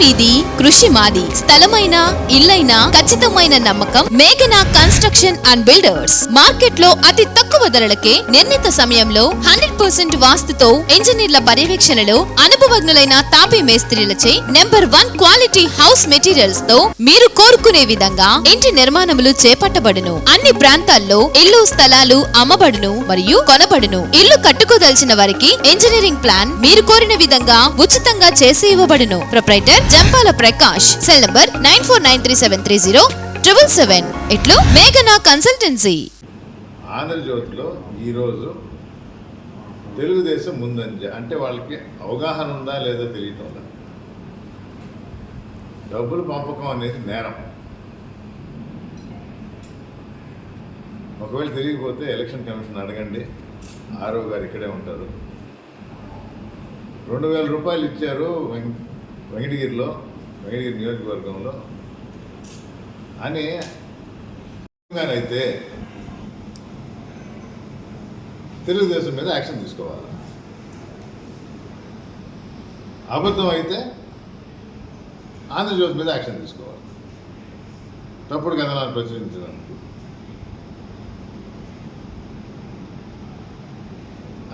మీది కృషి మాది. స్థలమైన ఇల్లైనా ఖచ్చితమైన నమ్మకం మేఘనా కన్స్ట్రక్షన్ అండ్ బిల్డర్స్. మార్కెట్లో అతి తక్కువ ధరలకే నిర్ణీత సమయంలో హండ్రెడ్ పర్సెంట్ వాస్తుతో ఇంజనీర్ల పర్యవేక్షణలో అనుభవజ్ఞులైన తాపీ మేస్త్రీలచే నెంబర్ వన్ క్వాలిటీ హౌస్ మెటీరియల్స్తో మీరు కోరుకునే విధంగా ఇంటి నిర్మాణములు చేపట్టబడును. అన్ని ప్రాంతాల్లో ఇల్లు స్థలాలు అమ్మబడును మరియు కొనబడును. ఇల్లు కట్టుకోదలిచిన వారికి ఇంజనీరింగ్ ప్లాన్ మీరు కోరిన విధంగా ఉచితంగా చేసి ఇవ్వబడును. Proprietor Jampala Prakash cell number nine four nine three seven three zero triple seven. ఇట్లు మేఘనా కన్సల్టెన్సీ. ఆంధ్రజ్యోతిలో ఈరోజు తెలుగుదేశం ముందంజ అంటే వాళ్ళకి అవగాహన ఉందా లేదా తెలియటం ఉందా డబ్బులు పంపకం అనేది నేరం. ఒకవేళ తెలియకపోతే ఎలక్షన్ కమిషన్ అడగండి ఆరో గారు ఇక్కడే ఉంటారు. రెండు వేల రూపాయలు ఇచ్చారు వెంకటగిరిలో వెంకటగిరి నియోజకవర్గంలో. అని అయితే తెలుగుదేశం మీద యాక్షన్ తీసుకోవాలి. అబద్ధం అయితే ఆంధ్రజ్యోతి మీద యాక్షన్ తీసుకోవాలి. తప్పుడు కథనాలు ప్రచురించినందుకు.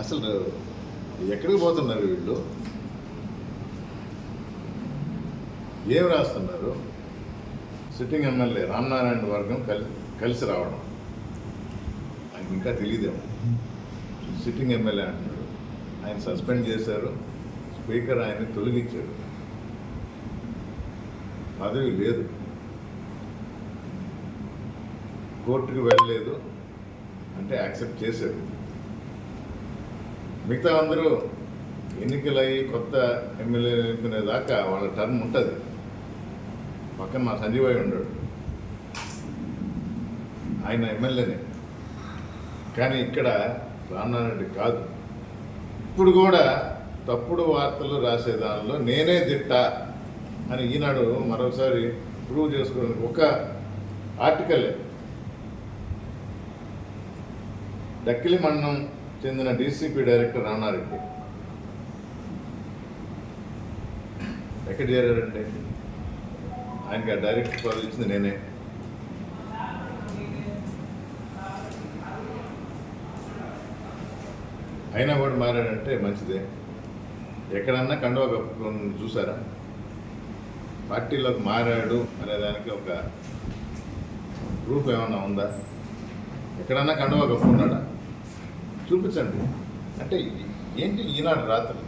అసలు ఎక్కడికి పోతున్నారు వీళ్ళు? ఏం రాస్తున్నారు? సిట్టింగ్ ఎమ్మెల్యే రామనారాయణ వర్గం కలిసి కలిసి రావడం. ఆయనకి ఇంకా తెలియదేమో సిట్టింగ్ ఎమ్మెల్యే అంటున్నాడు. ఆయన సస్పెండ్ చేశారు. స్పీకర్ ఆయన తొలగించారు పదవి లేదు. కోర్టుకు వెళ్ళలేదు. అంటే యాక్సెప్ట్ చేశారు మిగతా అందరూ ఎన్నికలయ్యి కొత్త ఎమ్మెల్యే ఎన్నుకునేదాకా వాళ్ళ టర్మ్ ఉంటుంది. పక్కన మా సంజీవయ్య ఉన్నాడు. ఆయన ఎమ్మెల్యేనే. కానీ ఇక్కడ రామనారాయణ కాదు. ఇప్పుడు కూడా తప్పుడు వార్తలు రాసే దానిలో నేనే తిట్ట అని ఈనాడు మరొకసారి ప్రూవ్ చేసుకోవడానికి ఒక ఆర్టికలే. డక్కిలి మండలం చెందిన డీసీపీ డైరెక్టర్ రామారెడ్డి ఎక్కడ చేరారంటే? ఆయనకి ఆ డైరెక్టర్ ఇచ్చింది నేనే. అయినా కూడా మారాడంటే మంచిదే. ఎక్కడన్నా కండువా కప్పుకొని చూసారా? పార్టీలోకి మారాడు అనే దానికి ఒక ప్రూఫ్ ఏమన్నా ఉందా? ఎక్కడన్నా కండువా కప్పుకున్నాడా? చూపించండి. అంటే ఏంటి ఈనాడు రాత్రి?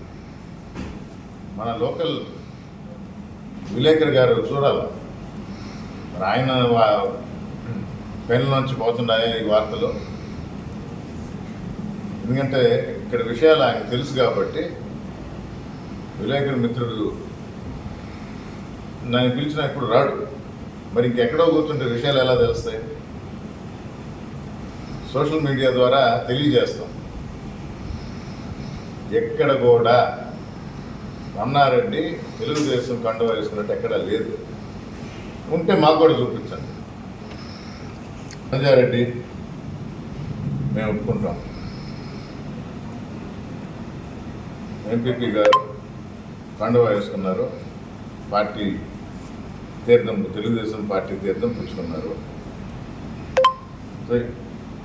మన లోకల్ విలేకరి గారు చూడాలి. మరి ఆయన వా- పెన్ నుంచి పోతున్నాయా ఈ వార్తలు. ఎందుకంటే ఇక్కడ విషయాలు ఆయన తెలుసు కాబట్టి విలేకరి మిత్రుడు నన్ను పిలిచిన ఇప్పుడు రాడు. మరి ఇంకెక్కడో కూర్చుంటే విషయాలు ఎలా తెలుస్తాయి? సోషల్ మీడియా ద్వారా తెలియజేస్తాం. ఎక్కడ కూడా రమణారెడ్డి తెలుగుదేశం కండువా వేసుకున్నట్టు ఎక్కడా లేదు. ఉంటే మాకు కూడా చూపించండి. సంజారెడ్డి మేము ఒప్పుకుంటాం. ఎంపీపీ గారు కండువా వేసుకున్నారు. పార్టీ తీర్థం తెలుగుదేశం పార్టీ తీర్థం పుచ్చుకున్నారు.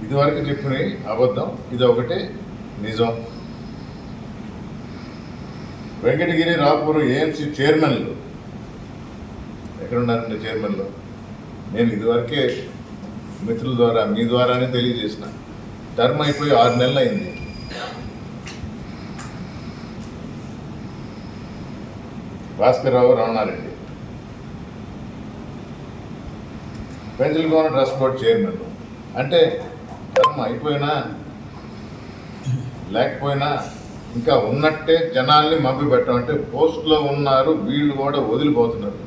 ఇదివరకు చెప్పినవి అబద్ధం ఇది ఒకటి నిజం. వెంకటగిరి రాపూర్ ఏఎంసీ చైర్మన్లు. ఎక్కడున్నారండి చైర్మన్లు? నేను ఇదివరకే మిత్రుల ద్వారా మీ ద్వారానే తెలియజేసిన. టర్మ్ అయిపోయి ఆరు నెలలు అయింది. Bhaskar Rao Ramana Reddy. Penchalakona trust board chairman అంటే టర్మ్ అయిపోయినా లేకపోయినా ఇంకా ఉన్నట్టే జనాల్ని మభ్య పెట్టడం అంటే పోస్ట్లో ఉన్నారు వీళ్ళు కూడా వదిలిపోతున్నారు.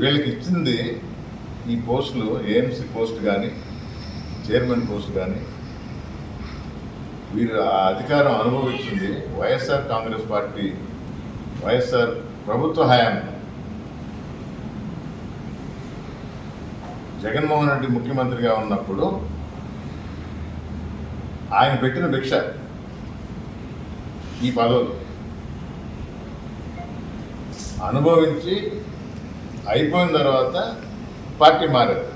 వీళ్ళకి ఇచ్చింది ఈ పోస్టులు ఏఎంసీ పోస్ట్ కానీ చైర్మన్ పోస్ట్ కానీ వీరు ఆ అధికారం అనుభవించింది వైఎస్ఆర్ కాంగ్రెస్ పార్టీ వైఎస్ఆర్ ప్రభుత్వ హయాం జగన్మోహన్ రెడ్డి ముఖ్యమంత్రిగా ఉన్నప్పుడు ఆయన పెట్టిన భిక్ష. ఈ పదవులు అనుభవించి అయిపోయిన తర్వాత పార్టీ మారారు.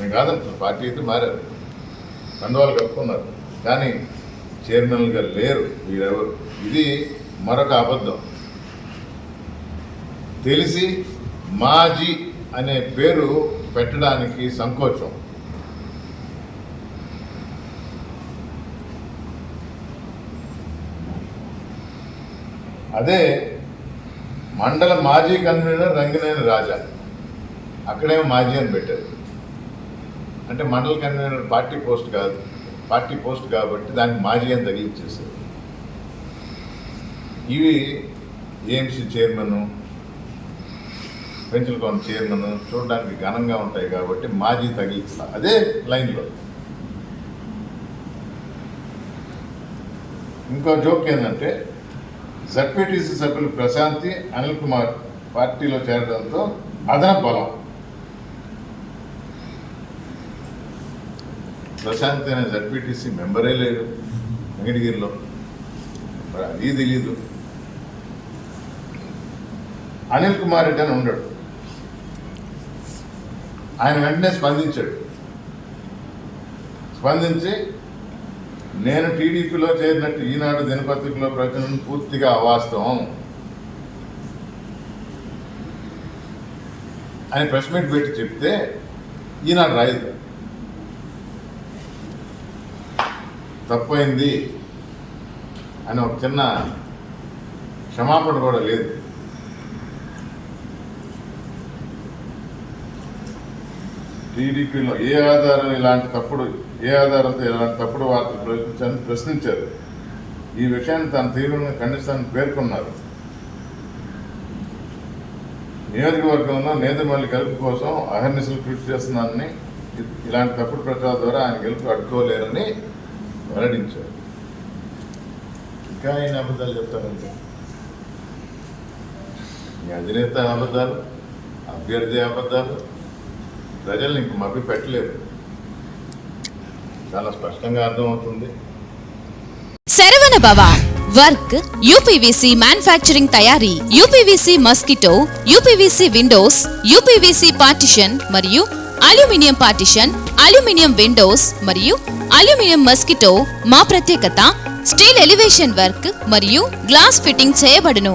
నేను కాదంటున్నాను పార్టీ అయితే మారారు. కండువాలు కప్పుకున్నారు. కానీ చైర్మన్గా లేరు వీరెవరు. ఇది మరొక అబద్ధం. తెలిసి మాజీ అనే పేరు పెట్టడానికి సంకోచం. అదే మండల మాజీ కన్వీనర్ రంగనేని రాజా. అక్కడేమో మాజీ అని పెట్టారు. అంటే మండల కన్వీనర్ పార్టీ పోస్ట్ కాదు పార్టీ పోస్ట్ కాబట్టి దానికి మాజీ అని తగిలించేశారు ఇవి ఏఎంసీ చైర్మన్ పెంచులకోన చైర్మన్ చూడడానికి ఘనంగా ఉంటాయి కాబట్టి మాజీ తగిలిస్తా. అదే లైన్లో. ఇంకో జోక్ ఏంటంటే జడ్పీటీసీ సభ్యులు ప్రశాంతి అనిల్ కుమార్ పార్టీలో చేరడంతో అదనపు బలం. ప్రశాంతి అనే జడ్పీటీసీ మెంబరే లేడు వెంకటగిరిలో. మరి అది తెలీదు. అనిల్ కుమార్ రెడ్డి అని ఉన్నాడు ఆయన వెంటనే స్పందించాడు. స్పందించి నేను టీడీపీలో చేరినట్టు ఈనాడు దినపత్రికలో ప్రచురణ పూర్తిగా అవాస్తవం. ఆయన ప్రెస్ మీట్ పెట్టి చెప్తే ఈనాడు రాయదు. తప్పైంది అని ఒక చిన్న క్షమాపణ కూడా లేదు. టీడీపీలో ఏ ఆధారం ఇలాంటి తప్పుడు ఏ ఆధారంతో ఇలాంటి తప్పుడు వార్తలు ప్రయత్నించాలని ప్రశ్నించారు. ఈ విషయాన్ని తన తీవ్రంగా ఖండిస్తానని పేర్కొన్నారు. నియోజకవర్గంలో నేతమల్లి గెలుపు కోసం అహర్నిశలు కృషి చేస్తున్నారని ఇలాంటి తప్పుడు ప్రచారం ద్వారా ఆయన గెలుపు అడ్డుకోలేరని వెల్లడించారు. ఇంకా ఆయన అబద్ధాలు చెప్తారంటే అధినేత అబద్ధాలు అభ్యర్థి అబద్ధాలు ప్రజల్ని ఇంక మభ్య పెట్టలేదు. చాలా స్పష్టంగా అర్థమవుతుంది. Saravana Baba work UPVC manufacturing తయారీ UPVC mosquito UPVC windows UPVC partition మరియు అల్యూమినియం పార్టిషన్ అల్యూమినియం విండోస్ మరియు అల్యూమినియం మస్కిటో మా ప్రత్యేకత స్టీల్ ఎలివేషన్ వర్క్ మరియు గ్లాస్ ఫిట్టింగ్ చేయబడును.